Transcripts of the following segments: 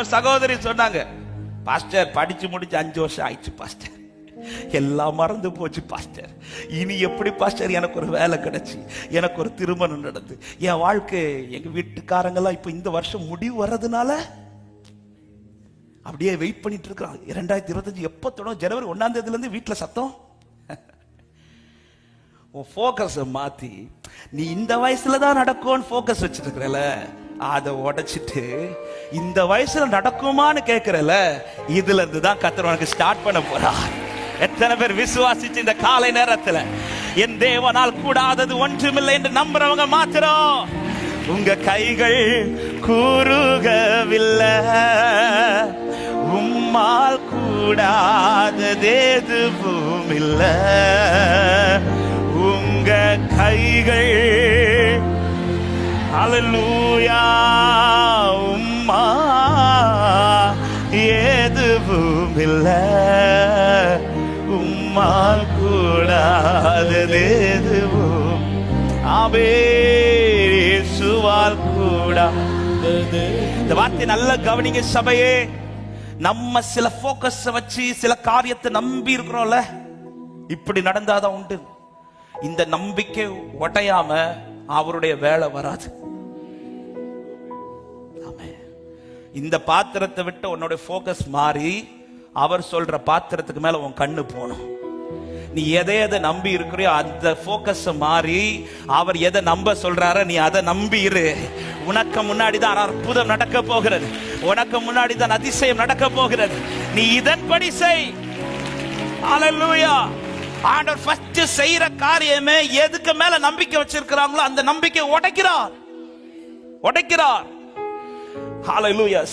ஒரு சகோதரி சொன்னாங்க பாஸ்டர் படிச்சு முடிச்சு அஞ்சு வருஷம் ஆயிடுச்சு பாஸ்டர். எல்லாம் மறந்து போச்சு பாஸ்டர். இனி எப்படி பாஸ்டர் எனக்கு ஒரு வேலை கிடைச்சி? எனக்கு ஒரு திருமணம் நடந்து. என் வாழ்க்கை எங்க வீட்டுக்காரங்கெல்லாம் இப்ப இந்த வருஷம் முடிவு வர்றதுனால அப்படியே வெயிட் பண்ணிட்டு இருக்கிறான் இரண்டாயிரத்தி இருபத்தஞ்சு எப்போ தொடங்கும்? ஜனவரி ஒன்னாம் தேதியில இருந்து வீட்டுல சத்தம்? உன் ஃபோக்கஸை மாத்தி நீ இந்த வயசுல தான் நடக்கும்னு ஃபோக்கஸ் வச்சிருக்கிறல அதை உடைச்சிட்டு இந்த வயசுல நடக்குமான்னு கேட்கிறல இதுல இருந்து தான் கத்தர் உனக்கு ஸ்டார்ட் பண்ண போறார். எத்தனை பேர் விசுவாசிச்சு இந்த காலை நேரத்துல? என் தேவனால் கூடாதது ஒன்றுமில்லை என்று நம்புறவங்க மாத்திரம். உங்க கைகள் கூறுகவில்லை. உம்மால் கூடாததேதுவும் இல்லை உங்க கைகள் அலலூயா உம்மா எதுவும் இல்லை உம்மால் கூடாதது எதுவும். ஆபேசுவால் கூடாதது. இந்த வார்த்தை நல்ல கவனிங்க சபையே. நம்ம சில போக்கஸ் வச்சு சில காரியத்தை நம்பி இருக்கிறோம்ல. இப்படி நடந்தாதான் உண்டு. இந்த நம்பிக்கை உடையாம அவருடைய வேலை வராது. இந்த பாத்திரத்தை விட்டு உன்னோட ஃபோக்கஸ் மாறி அவர் சொல்ற பாத்திரத்துக்கு மேல உன் கண்ணு போகணும். நீ எதை எதை நம்பி இருக்கிறியோ அந்த ஃபோக்கஸ் மாறி அவர் எதை நம்ப சொல்றாரோ நீ அதை நம்பி இரு. உனக்கு முன்னாடி தான் அற்புதம் நடக்க போகிறது. உனக்கு முன்னாடி தான் அதிசயம் நடக்க போகிறது. நீ இதன்படி செய். அலலூயா ஆண்டவர் ஃபர்ஸ்ட் செய்யற காரியமே எதுக்கு மேல நம்பிக்கை வச்சிருக்கிறாங்களோ அந்த நம்பிக்கை உடைக்கிறார். உடைக்கிறார்.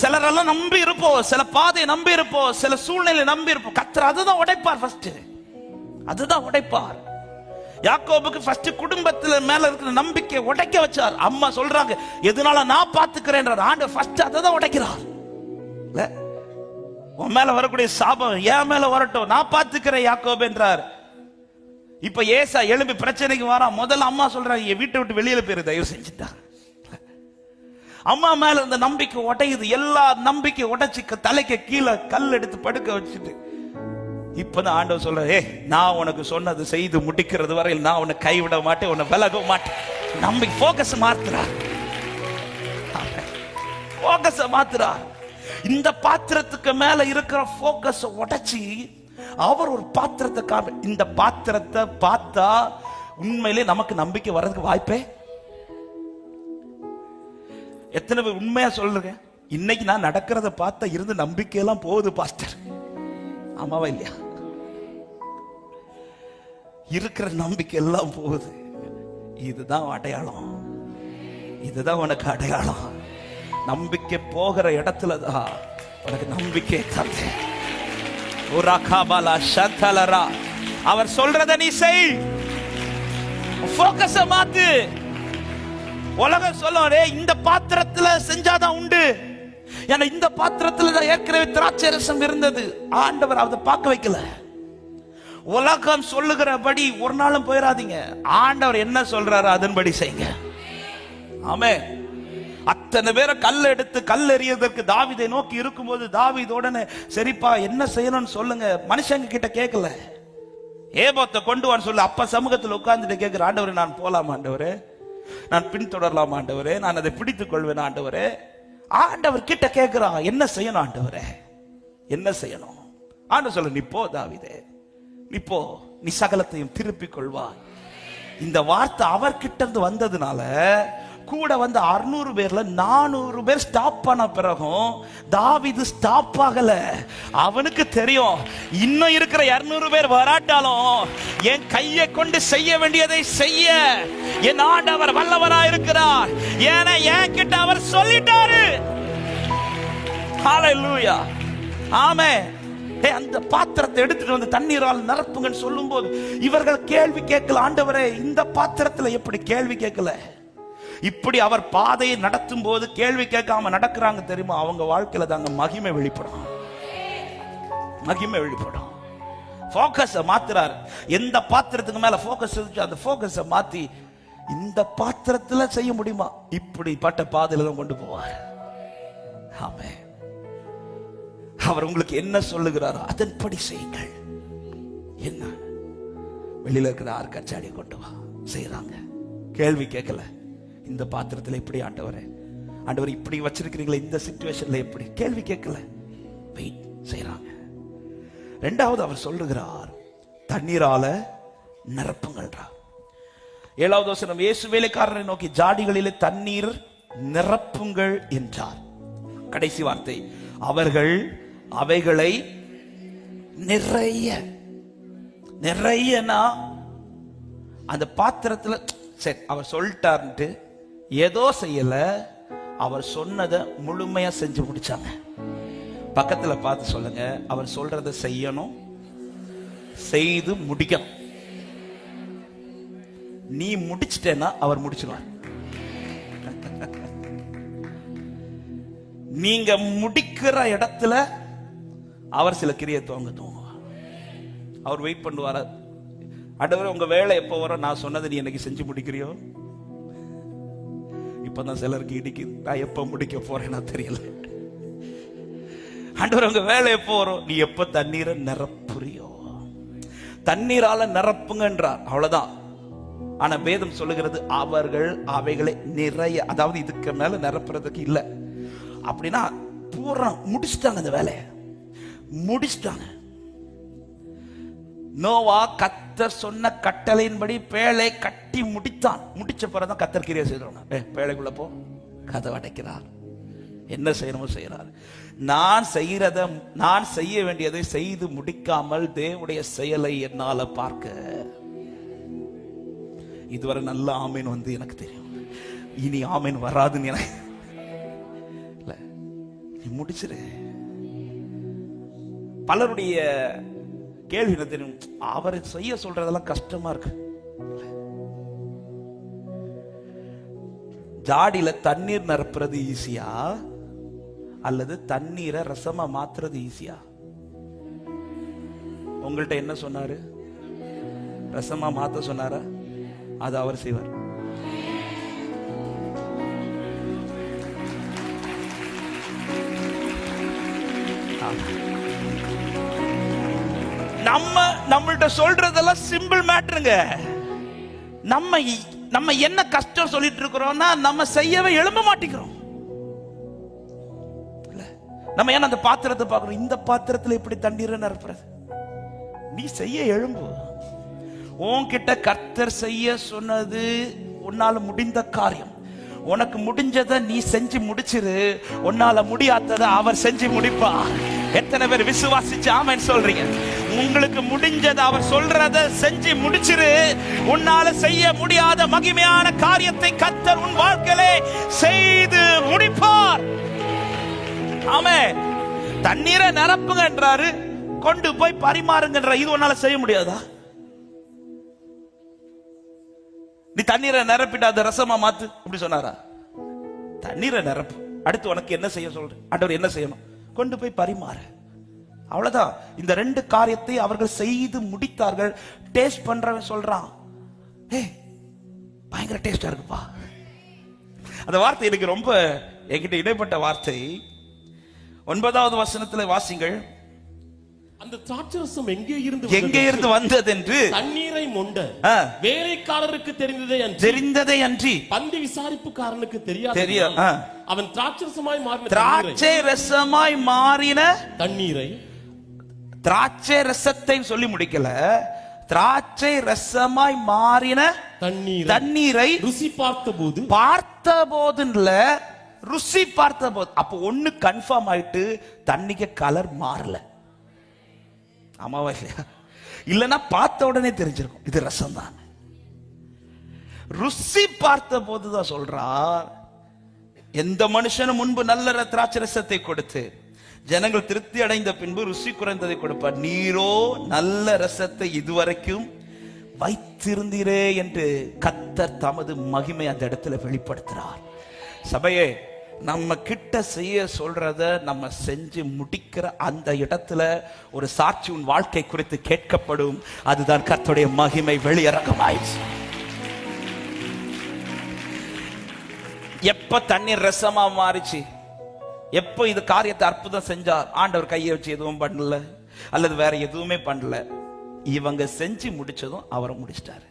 சிலரெல்லாம் நம்பி இருப்போம். சில பாதையை நம்பி இருப்போம். சில சூழ்நிலை நம்பி இருப்போம். கத்தர் அதுதான் உடைப்பார் ஃபர்ஸ்ட் அதுதான் உடைப்பார். யாக்கோபுக்கு ஃபர்ஸ்ட் குடும்பத்துல மேல இருக்கிற நம்பிக்கை உடைக்க வச்சார். அம்மா சொல்றாங்க எதனால நான் பாத்துக்கிறேன் ஆண்டு ஃபர்ஸ்ட் அதை தான் உடைக்கிறார் உன் மேல வரக்கூடிய சாபம் என் மேல வரட்டும். நான் பாத்துக்கிறேன் யாக்கோப் என்றார். இப்ப ஏசா எழும்பி பிரச்சனைக்கு வரா முதல்ல அம்மா சொல்றாங்க வீட்டை விட்டு வெளியில போயிரு தயவு செஞ்சுட்டாங்க அம்மா மேல இருந்த நம்பிக்கை உடையுது எல்லா நம்பிக்கை உடைச்சு தலைக்கு கீழே கல் எடுத்து படுக்க வச்சுட்டு. இப்பதான் ஆண்டவர் சொல்ற ஏ நான் உனக்கு சொன்னது செய்து முடிக்கிறது வரையில் நான் உன்னை கைவிட மாட்டேன் உன்னை விலக மாட்டேன். நம்பிக்கை போக்கஸ் மாத்துறா போக்கஸ மாத்துறா இந்த பாத்திரத்துக்கு மேல இருக்கிற போக்கஸ் உடைச்சி அவர் ஒரு பாத்திரத்தை காமி இந்த பாத்திரத்தை பார்த்தா உண்மையிலே நமக்கு நம்பிக்கை வர்றதுக்கு வாய்ப்பே எத்தனை பேர் உண்மையா சொல்றேன் இன்னைக்கு நான் நடக்கிறத பார்த்தா இருந்து நம்பிக்கையெல்லாம் போகுது பாஸ்டர். ஆமாவா இல்லையா? இருக்கிற நம்பிக்கை எல்லாம் போகுது. இதுதான் அடையாளம். இதுதான் உனக்கு அடையாளம். நம்பிக்கை போகிற இடத்துல தான் உனக்கு நம்பிக்கை தந்து உராகாபாலா சந்தலரா அவர் சொல்றத நீ செய். போக்கஸ மாத்து. உலகம் சொல்லே இந்த பாத்திரத்துல செஞ்சாதான் உண்டு. ஏன்னா இந்த பாத்திரத்துல தான் ஏற்கனவே திராட்சை ரசம் இருந்தது. ஆண்டவர் அதை பார்க்க வைக்கல. உலகம் சொல்லுகிறபடி ஒரு நாளும் போயிடாதீங்க ஆண்டவர் என்ன சொல்றாரு அதன்படி செய்யுங்க. ஆமே. அத்தனை பேரை கல் எடுத்து கல் எறியதற்கு தாவிதை நோக்கி இருக்கும்போது தாவிதோடனே சரிப்பா என்ன செய்யணும்னு சொல்லுங்க. மனுஷங்க கிட்ட கேட்கல. ஏபோத்தை கொண்டு வான்னு சொல்லு. அப்ப சமூகத்தில் உட்கார்ந்துட்டு கேட்கிற ஆண்டவர் நான் போலாம் ஆண்டவரே? நான் பின்தொடரலாம் ஆண்டவரே. நான் அதை பிடித்துக் கொள்வேன் ஆண்டவரே. ஆண்டவர் கிட்ட கேட்கிறான் என்ன செய்யணும் ஆண்டவரே? என்ன செய்யணும்? ஆண்டு சொல்ல நீ போ தாவிதே. நீ போ. நீ சகலத்தையும் திருப்பிக் கொள்வாய். இந்த வார்த்தை அவர்கிட்ட இருந்து வந்ததுனால கூட வந்த அறுநூறு பேர்ல நானூறு பேர் ஸ்டாப் பண்ண பிறகும் தாவிது ஸ்டாப் ஆகல. அவனுக்கு தெரியும் இன்னும் இருக்கிற இருநூறு பேர் வராட்டாலும் என் கையை கொண்டு செய்ய வேண்டியதை செய்ய. என் ஆண்டவர் வல்லவரா இருக்கிறார். ஏன்னா என் கிட்ட அவர் சொல்லிட்டாரு. ஹalleluya ஆமே ஏ அந்த பாத்திரத்தை எடுத்துட்டு வந்து தண்ணீரால் நிரப்புங்கன்னு சொல்லும்போது இவர்கள் கேள்வி கேட்கல. ஆண்டவரே இந்த பாத்திரத்துல எப்படி கேள்வி கேட்கல? இப்படி அவர் பாதையை நடத்தும் போது கேள்வி கேட்காம நடக்கிறாங்க தெரியுமா? அவங்க வாழ்க்கையில தாங்க மகிமை வெளிப்படும். மகிமை வெளிப்படும். ஃபோக்கஸை மாத்துறாரு. எந்த பாத்திரத்துக்கு மேல ஃபோக்கஸ் இருந்துச்சு அந்த போக்கஸ மாத்தி இந்த பாத்திரத்துல செய்ய முடியுமா? இப்படிப்பட்ட பாதையில தான் கொண்டு போவார். ஆமே அவர் உங்களுக்கு என்ன சொல்லுகிறாரோ அதன்படி செய்யுங்கள். என்ன? வெளியில இருக்கிற ஆறு கச்சாடி கொண்டு வா. செய்யறாங்க கேள்வி கேட்கல. இந்த பாத்திரத்தில் எப்படி ஆண்டவரே. ஆண்டவர் இப்படி வச்சிருக்கிறீங்களே இந்த சுச்சுவேஷன்ல எப்படி கேள்வி கேட்கல. வெயிட் செய்யறாங்க ரெண்டாவது அவர் சொல்லுகிறார் தண்ணீரால நிரப்புங்கள்ன்றா ஏழாவது வசனம் இயேசு வேலைக்காரரை நோக்கி ஜாடிகளிலே தண்ணீர் நிரப்புங்கள் என்றார். கடைசி வார்த்தை அவர்கள் அவைகளை நிறைய நிறையனா? அந்த பாத்திரத்துல சரி அவர் சொல்லிட்டார்ன்ட்டு ஏதோ செய்யல அவர் சொன்னதை முழுமையா செஞ்சு முடிச்சாங்க. பக்கத்துல பார்த்து சொல்லுங்க அவர் சொல்றத செய்யணும் செய்து முடிக்கணும். நீ முடிச்சிட்டேன்னா அவர் முடிச்சிருவார். நீங்க முடிக்கிற இடத்துல அவர் சில கிரியை துவங்க தூங்குவார் அவர் வெயிட் பண்ணுவார். அடுவர் உங்க வேலை எப்போ வரும்? நான் சொன்னதை நீ எனக்கு செஞ்சு முடிக்கிறியோ? இப்பதான் சிலருக்கு இடிக்குது நான் எப்ப முடிக்க போறேன்னா தெரியல. ஆண்டவர் உங்க வேலையை போறோம். நீ எப்ப தண்ணீரை நிரப்புறியோ? தண்ணீரால நிரப்புங்கன்றார். அவ்வளவுதான். ஆனா வேதம் சொல்லுகிறது அவர்கள் அவைகளை நிறைய அதாவது இதுக்கு மேல நிரப்புறதுக்கு இல்ல. அப்படின்னா பூரா முடிச்சிட்டாங்க அந்த வேலையை. முடிச்சிட்டாங்க. நோவா கத் கத்தர் சொன்ன கட்டளையின்படி பேழை கட்டி முடித்தான். முடிச்ச பிறகுதான் கத்தர் கிரியை செய்தோம் ஏ பேழைக்குள்ள போ. கதவை அடைக்கிறார். என்ன செய்யணுமோ செய்கிறார். நான் செய்கிறத நான் செய்ய வேண்டியதை செய்து முடிக்காமல் தேவனுடைய செயலை என்னால பார்க்க. இதுவரை நல்ல ஆமீன் வந்து எனக்கு தெரியும். இனி ஆமீன் வராதுன்னு எனக்கு. இல்ல நீ முடிச்சிரு. பலருடைய கேள்வி என்ன தெரியும்? அவரை செய்ய சொல்றதெல்லாம் கஷ்டமா இருக்கு. ஜாடியில தண்ணீர் நிரப்புறது ஈஸியா அல்லது தண்ணீரை ரசமா மாத்துறது ஈஸியா உங்கள்கிட்ட என்ன சொன்னாரு? ரசமா மாத்த சொன்னாரா? அது அவர் செய்வார். நம்ம நம்மள்ட்ட சொல்றதெல்லாம் சிம்பிள் மேட்ருங்க நம்ம நம்ம என்ன கஷ்டம் சொல்லிட்டு இருக்கிறோம்னா நம்ம செய்யவே எழும்ப மாட்டேங்கிறோம். நம்ம ஏன் அந்த பாத்திரத்தை பார்க்கணும்? இந்த பாத்திரத்துல இப்படி தண்ணீரை நிரப்புறது? நீ செய்ய எழும்பு. உன்கிட்ட கர்த்தர் செய்ய சொன்னது உன்னால முடிந்த காரியம். உனக்கு முடிஞ்சதை நீ செஞ்சு முடிச்சிரு. உன்னால முடியாததை அவர் செஞ்சு முடிப்பா எத்தனை பேர் விசுவாசிச்சு ஆமன் சொல்றீங்க? உங்களுக்கு முடிஞ்சதை அவர் சொல்றத செஞ்சு முடிச்சிரு. உன்னால செய்ய முடியாத மகிமையான காரியத்தை கத்தர் உன் வாழ்க்கையிலே செய்து முடிப்பார். ஆமே தண்ணீரை நிரப்புங்க என்றாரு. கொண்டு போய் பரிமாறுங்கன்ற இது உன்னால செய்ய முடியாதா? நீ தண்ணீரை நிரப்பிட்டு அதை ரசமா மாத்து அப்படி சொன்னாரா? தண்ணீரை நிரப்பு. அடுத்து உனக்கு என்ன செய்ய சொல்ற? ஆண்டவர் என்ன செய்யணும்? கொண்டு போய் பரிமாறு. அவ்வளவுதான். இந்த ரெண்டு காரியத்தை அவர்கள் செய்து முடித்தார்கள். டேஸ்ட் பண்றவன் சொல்றான் ஏ பயங்கர டேஸ்டா இருக்குப்பா. அந்த வார்த்தை எனக்கு ரொம்ப என்கிட்ட இடைப்பட்ட வார்த்தை. ஒன்பதாவது வசனத்துல வாசிங்கள். அந்த திராட்சரசம் எங்கே இருந்து எங்கே வந்தது? இருந்து வந்ததென்று. தண்ணீரை மொண்ட. வேலைக்காரருக்கு தெரிந்ததே அன்றி. தெரிந்ததை அன்றி. பந்தி விசாரிப்புக்காரனுக்கு தெரியாது தெரிய- ஆ. அவன் திராட்சரசமாய் மாறின திராட்சை ரசமாய் மாறின தண்ணீரை திராட்சை ரசத்தை சொல்லி முடிக்கல. திராட்சை ரசமாய் மாறின தண்ணீரை தண்ணீரை ருசி பார்த்தபோது பார்த்த போதுல ருசி பார்த்த போது அப்போ ஒண்ணு கன்ஃபார்ம் ஆயிட்டு தண்ணிக்கு கலர் மாறல. ஆமாவா இல்லையா இல்லைன்னா பார்த்த உடனே தெரிஞ்சிருக்கும் இது ரசம் தான் ருசி பார்த்த போதுதான் சொல்றார் எந்த மனுஷனும் முன்பு நல்ல திராட்சை ரசத்தை கொடுத்து ஜனங்கள் திருப்தி அடைந்த பின்பு ருசி குறைந்ததை கொடுப்பார். நீரோ நல்ல ரசத்தை இதுவரைக்கும் வைத்திருந்தீரே என்று கத்தர் தமது மகிமை அந்த இடத்துல வெளிப்படுத்துகிறார் சபையே நம்ம கிட்ட செய்ய சொல்றத நம்ம செஞ்சு முடிக்கிற அந்த இடத்துல ஒரு சாட்சி உன் வாழ்க்கை குறித்து கேட்கப்படும். அதுதான் கர்த்தருடைய மகிமை வெளியரங்கமாயிடுச்சு எப்ப தண்ணீர் ரசமா மாறிச்சு? எப்போ இது காரியத்தை அற்புதம் செஞ்சார்? ஆண்டவர் கையை வச்சு எதுவும் பண்ணல. அல்லது வேற எதுவுமே பண்ணல. இவங்க செஞ்சு முடிச்சதும் அவர் முடிச்சிட்டாரு.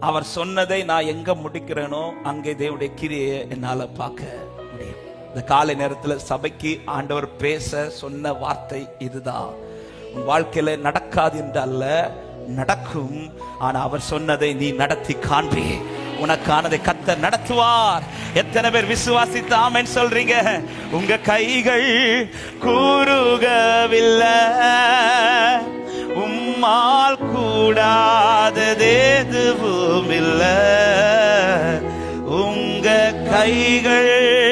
அவர் சொன்னதை நான் எங்க முடிக்கிறேனோ அங்கே தேவடைய கிரியை என்னால பார்க்க முடியும். இந்த காலை நேரத்துல சபைக்கு ஆண்டவர் பேச சொன்ன வார்த்தை இதுதான். உன் வாழ்க்கையில நடக்காது என்று அல்ல நடக்கும். ஆனா அவர் சொன்னதை நீ நடத்தி காண்பி உனக்கானதை கத்த நடத்துவார். எத்தனை பேர் விசுவாசித்து ஆமென் சொல்றீங்க? உங்க கைகள் கூறுகவில்லை. உம்மால் கூடாததேதுவும் எதுவும் உங்க கைகள்